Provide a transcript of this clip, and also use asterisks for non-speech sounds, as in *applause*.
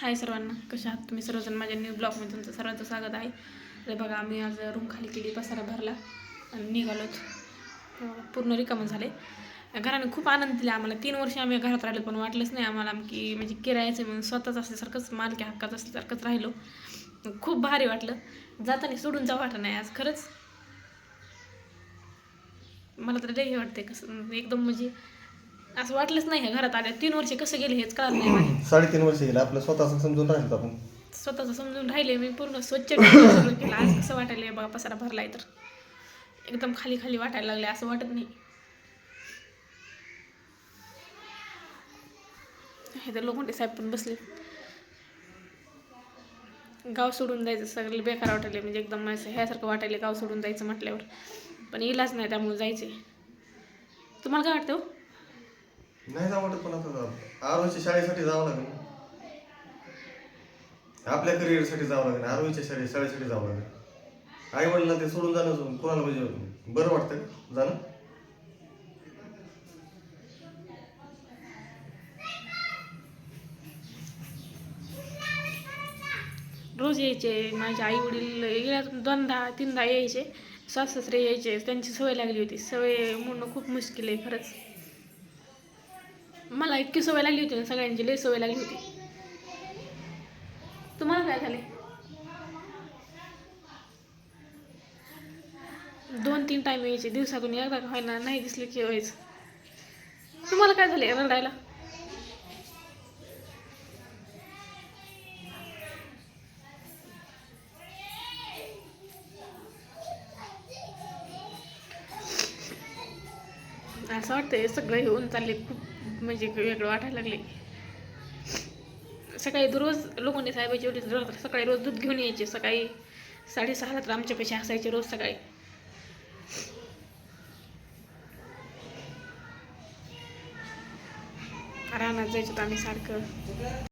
हाय सर्वांना कशा आहात तुम्ही? सर्वजण माझ्या न्यू ब्लॉगमध्ये तुमचं सर्वांचं स्वागत आहे. अरे बघा आम्ही आज रूम खाली केली पसारा भरला आणि निघालोत. पूर्ण रिकामं झाले घराने खूप आनंद दिला आम्हाला. तीन वर्ष आम्ही घरात राहिलो पण वाटलंच नाही आम्हाला की म्हणजे किरायाचं म्हणून स्वतःच असल्यासारखंच मालकी हक्काचं असल्यासारखंच राहिलो. खूप भारी वाटलं. जाताना सोडून जा वाटत नाही आज खरंच. मला तर लई हे वाटते कसं एकदम म्हणजे असं वाटलंच नाही ह्या घरात आल्या. तीन वर्ष कसं गेले हेच कळत नाही मला. *clears throat* साडेतीन वर्ष गेले. आपलं स्वतःच समजून राहिलो आपण. स्वतःचं समजून राहिले. मी पूर्ण स्वच्छ केलं. आज कसं वाटायला बघा पसारा भरलाय तर. एकदम खाली खाली वाटायला लागले असं वाटत नाही. हे तर लोखंडे साहेब पण बसले. गाव सोडून जायचं सगळं बेकार वाटायले. म्हणजे एकदम असं ह्यासारखं वाटायले गाव सोडून जायचं म्हटल्यावर. पण इलाज नाही त्यामुळे जायचे. तुम्हाला काय वाटतं हो? नाही जावं वाटत पण आता आरोच्या शाळेसाठी जावं लागेल. आपल्या करिअरसाठी जावं लागेल. आरोच्या शाळे शाळेसाठी जावं लागेल. आई वडिलांना ते सोडून जाणं कोणाला म्हणजे बरं वाटतं का? जाणं? रोज यायचे. माझे आई वडील दोनदा तीनदा यायचे. सासरे यायचे. त्यांची सवय लागली होती. सवय म्हणणं खूप मुश्किल आहे खरंच. मला इतकी सवय लागली होती ना सगळ्यांची लई सवय लागली होती. तुम्हाला काय झाले दोन तीन टाइम यायचे दिवसातून एकदा व्हायला नाही दिसले की व्हायचं. तुम्हाला काय झाले रडायला? असं वाटतंय सगळं येऊन चालले खूप. म्हणजे वेगळं वाटायला लागले. सकाळी रोज लोकांनी साहेबाची एवढी सकाळी रोज दूध घेऊन यायचे. सकाळी साडेसहाला तर आमच्या पैसे असायचे रोज सकाळी. रानात जायचो तर आम्ही सारखं.